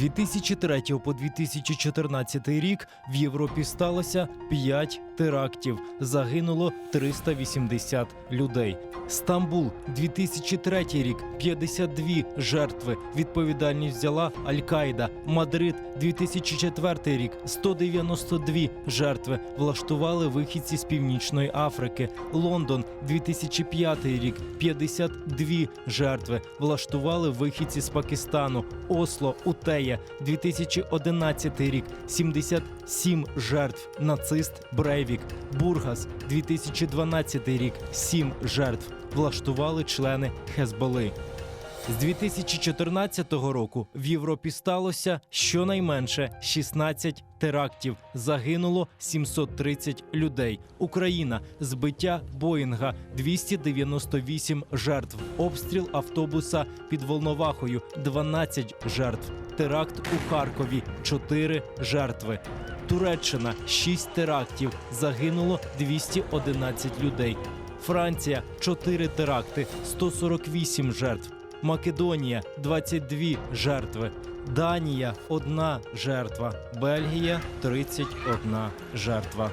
2003 по 2014 рік в Європі сталося 5 терактів. Загинуло 380 людей. Стамбул, 2003 рік 52 жертви. Відповідальність взяла Аль-Каїда. Мадрид, 2004 рік 192 жертви. Влаштували вихідці з Північної Африки. Лондон, 2005 рік 52 жертви. Влаштували вихідці з Пакистану. Осло, Утея, 2011 рік 77 жертв. Нацист Брейвік. Бургас, 2012 рік сім жертв. Влаштували члени Хезболи. З 2014 року в Європі сталося щонайменше 16 терактів. Загинуло 730 людей. Україна збиття Боїнга 298 жертв. Обстріл автобуса під Волновахою 12 жертв. Теракт у Харкові 4 жертви. Туреччина 6 терактів. Загинуло 211 людей. Франція 4 теракти, 148 жертв. Македонія 22 жертви. Данія 1 жертва. Бельгія 31 жертва.